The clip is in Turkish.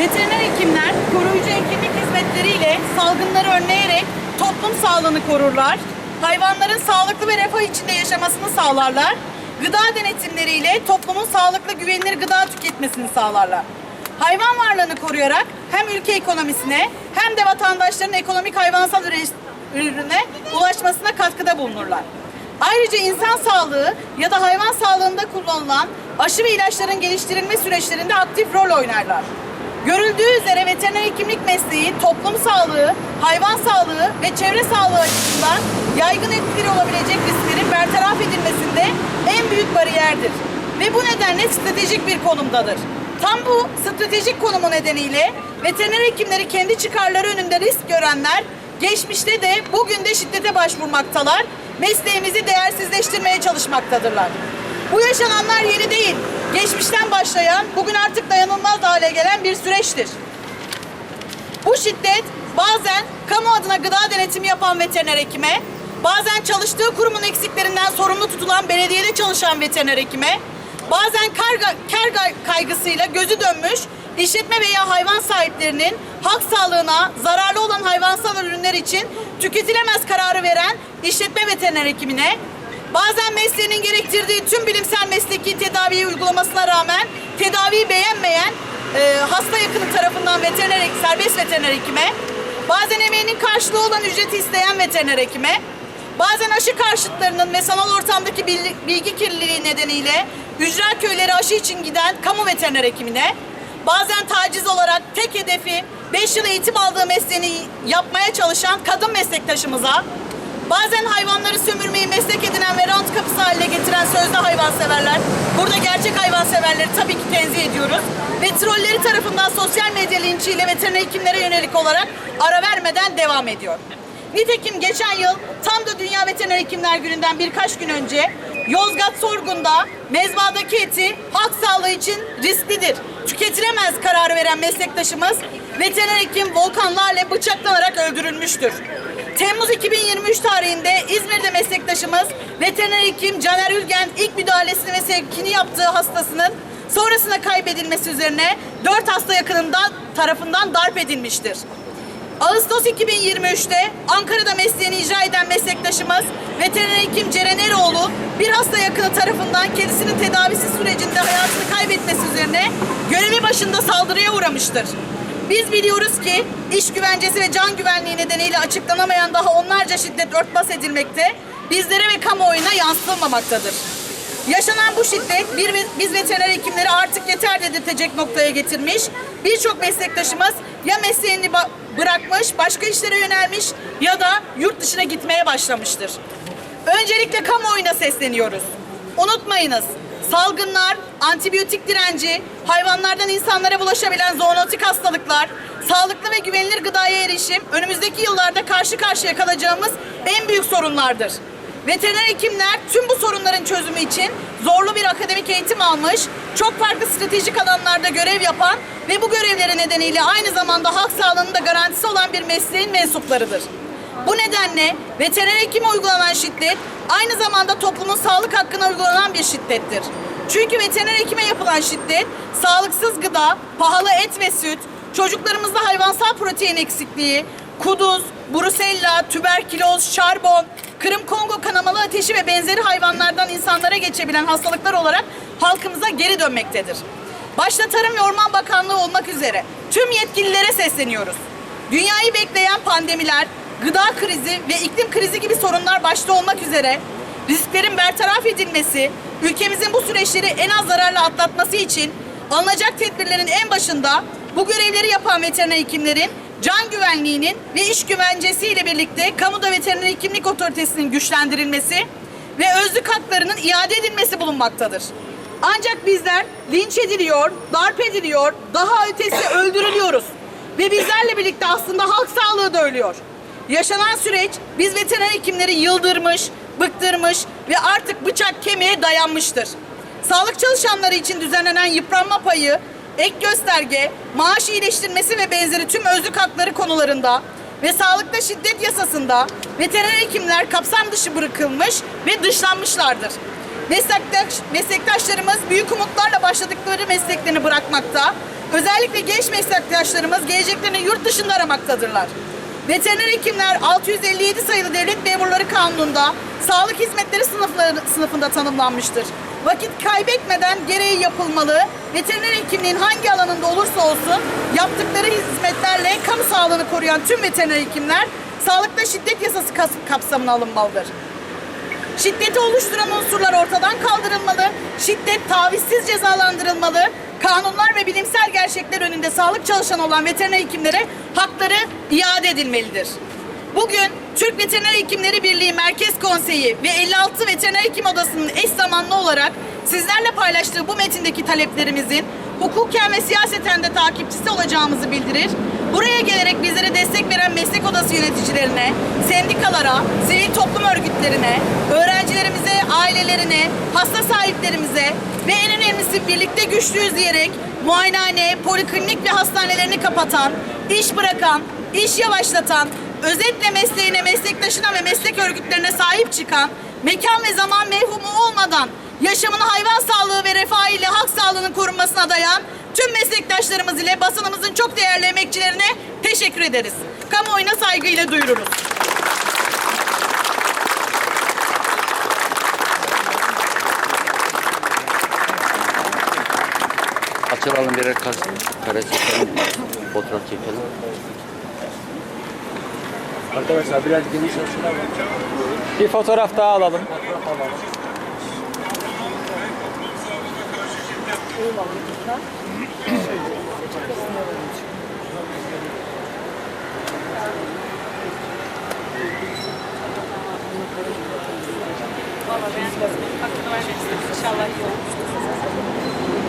Veteriner hekimler koruyucu hekimlik hizmetleriyle salgınları önleyerek toplum sağlığını korurlar. Hayvanların sağlıklı ve refah içinde yaşamasını sağlarlar. Gıda denetimleriyle toplumun sağlıklı güvenilir gıda tüketmesini sağlarlar. Hayvan varlığını koruyarak hem ülke ekonomisine hem de vatandaşların ekonomik hayvansal ürüne ulaşmasına katkıda bulunurlar. Ayrıca insan sağlığı ya da hayvan sağlığında kullanılan aşı ve ilaçların geliştirilme süreçlerinde aktif rol oynarlar. Görüldüğü üzere veteriner hekimlik mesleği toplum sağlığı, hayvan sağlığı ve çevre sağlığı açısından yaygın etkili olabilecek risklerin bertaraf edilmesinde en büyük bariyerdir. Ve bu nedenle stratejik bir konumdadır. Tam bu stratejik konumu nedeniyle veteriner hekimleri kendi çıkarları önünde risk görenler geçmişte de bugün de şiddete başvurmaktalar. Mesleğimizi değersizleştirmeye çalışmaktadırlar. Bu yaşananlar yeni değil. Geçmişten başlayan, bugün artık dayanılmaz hale gelen bir süreçtir. Bu şiddet bazen kamu adına gıda denetimi yapan veteriner hekime, bazen çalıştığı kurumun eksiklerinden sorumlu tutulan belediyede çalışan veteriner hekime, bazen karga, kar kaygısıyla gözü dönmüş işletme veya hayvan sahiplerinin halk sağlığına zararlı olan hayvansal ürünler için tüketilemez kararı veren işletme veteriner hekimine, Bazen mesleğinin gerektirdiği tüm bilimsel mesleki tedaviyi uygulamasına rağmen tedaviyi beğenmeyen e, hasta yakını tarafından veteriner, serbest veteriner hekime, bazen emeğinin karşılığı olan ücreti isteyen veteriner hekime, bazen aşı karşıtlarının ve sanal ortamdaki bilgi, bilgi kirliliği nedeniyle ücra köyleri aşı için giden kamu veteriner hekimine, bazen taciz olarak tek hedefi 5 yıl eğitim aldığı mesleğini yapmaya çalışan kadın meslektaşımıza, Bazen hayvanları sömürmeyi meslek edinen ve rant kapısı haline getiren sözde hayvanseverler, burada gerçek hayvanseverleri tabii ki tenzih ediyoruz. Ve trolleri tarafından sosyal medya linçiyle veteriner hekimlere yönelik olarak ara vermeden devam ediyor. Nitekim geçen yıl tam da Dünya Veteriner Hekimler Günü'nden birkaç gün önce Yozgat Sorgun'da mezbadaki eti halk sağlığı için risklidir, tüketilemez kararı veren meslektaşımız veteriner hekim Volkan Lale bıçaklanarak öldürülmüştür. Temmuz 2023 tarihinde İzmir'de meslektaşımız veteriner hekim Caner Ülgen ilk müdahalesini ve sevkini yaptığı hastasının sonrasında kaybedilmesi üzerine 4 hasta yakınından tarafından darp edilmiştir. Ağustos 2023'te Ankara'da mesleğini icra eden meslektaşımız veteriner hekim Ceren Eroğlu bir hasta yakını tarafından kendisinin tedavisi sürecinde hayatını kaybetmesi üzerine görevi başında saldırıya uğramıştır. Biz biliyoruz ki iş güvencesi ve can güvenliği nedeniyle açıklanamayan daha onlarca şiddet örtbas edilmekte, bizlere ve kamuoyuna yansıtılmamaktadır. Yaşanan bu şiddet bir, biz veteriner hekimleri artık yeter dedirtecek noktaya getirmiş. Birçok meslektaşımız ya mesleğini bırakmış, başka işlere yönelmiş ya da yurt dışına gitmeye başlamıştır. Öncelikle kamuoyuna sesleniyoruz. Unutmayınız, salgınlar, antibiyotik direnci, hayvanlardan insanlara bulaşabilen zoonotik hastalıklar, sağlıklı ve güvenilir gıdaya erişim önümüzdeki yıllarda karşı karşıya kalacağımız en büyük sorunlardır. Veteriner hekimler tüm bu sorunların çözümü için zorlu bir akademik eğitim almış, çok farklı stratejik alanlarda görev yapan ve bu görevleri nedeniyle aynı zamanda halk sağlığının da garantisi olan bir mesleğin mensuplarıdır. Bu nedenle veteriner hekime uygulanan şiddet aynı zamanda toplumun sağlık hakkına uygulanan bir şiddettir. Çünkü veteriner hekime yapılan şiddet sağlıksız gıda, pahalı et ve süt, çocuklarımızda hayvansal protein eksikliği, kuduz, brusella, tüberküloz, şarbon, Kırım Kongo kanamalı ateşi ve benzeri hayvanlardan insanlara geçebilen hastalıklar olarak halkımıza geri dönmektedir. Başta Tarım ve Orman Bakanlığı olmak üzere tüm yetkililere sesleniyoruz. Dünyayı bekleyen pandemiler, gıda krizi ve iklim krizi gibi sorunlar başta olmak üzere risklerin bertaraf edilmesi, ülkemizin bu süreçleri en az zararla atlatması için alınacak tedbirlerin en başında bu görevleri yapan veteriner hekimlerin can güvenliğinin ve iş güvencesi ile birlikte kamuda veteriner hekimlik otoritesinin güçlendirilmesi ve özlük haklarının iade edilmesi bulunmaktadır. Ancak bizler linç ediliyor, darp ediliyor, daha ötesi öldürülüyoruz. Ve bizlerle birlikte aslında halk sağlığı da ölüyor. Yaşanan süreç biz veteriner hekimleri yıldırmış, bıktırmış ve artık bıçak kemiğe dayanmıştır. Sağlık çalışanları için düzenlenen yıpranma payı, ek gösterge, maaş iyileştirmesi ve benzeri tüm özlük hakları konularında ve sağlıkta şiddet yasasında veteriner hekimler kapsam dışı bırakılmış ve dışlanmışlardır. Meslektaş, meslektaşlarımız büyük umutlarla başladıkları mesleklerini bırakmakta. Özellikle genç meslektaşlarımız geleceklerini yurt dışında aramaktadırlar. Veteriner hekimler 657 sayılı devlet memurları kanununda sağlık hizmetleri sınıfları, sınıfında tanımlanmıştır. Vakit kaybetmeden gereği yapılmalı. Veteriner hekimliğin hangi alanında olursa olsun yaptıkları hizmetlerle kamu sağlığını koruyan tüm veteriner hekimler sağlıkta şiddet yasası kapsamına alınmalıdır. Şiddeti oluşturan unsurlar ortadan kaldırılmalı, şiddet tavizsiz cezalandırılmalı, kanunlar ve bilimsel gerçekler önünde sağlık çalışanı olan veteriner hekimlere hakları iade edilmelidir. Bugün Türk Veteriner Hekimleri Birliği Merkez Konseyi ve 56 Veteriner Hekim Odası'nın eş zamanlı olarak sizlerle paylaştığı bu metindeki taleplerimizin hukuken ve siyaseten de takipçisi olacağımızı bildirir. Buraya gelerek bizlere destek veren meslek odası yöneticilerine, sendikalara, sivil toplum örgütlerine, öğrencilerimize, ailelerine, hasta sahiplerimize ve en önemlisi birlikte güçlüyüz diyerek muayenehane, poliklinik ve hastanelerini kapatan, iş bırakan, iş yavaşlatan, özetle mesleğine, meslektaşına ve meslek örgütlerine sahip çıkan, mekan ve zaman mevhumu olmadan yaşamını hayvan sağlığı ve refahı ile halk sağlığının korunmasına dayan tüm meslektaşlarımız ile basınımızın çok değerli emekçilerine teşekkür ederiz. Kamuoyuna saygıyla duyururuz. Açılalım birer kare, kare çekelim. Fotoğraf çekelim. Arkadaşlar biraz geniş açılar Bir fotoğraf daha alalım. Valla ben hakkını vermek istedim. İnşallah iyi olur.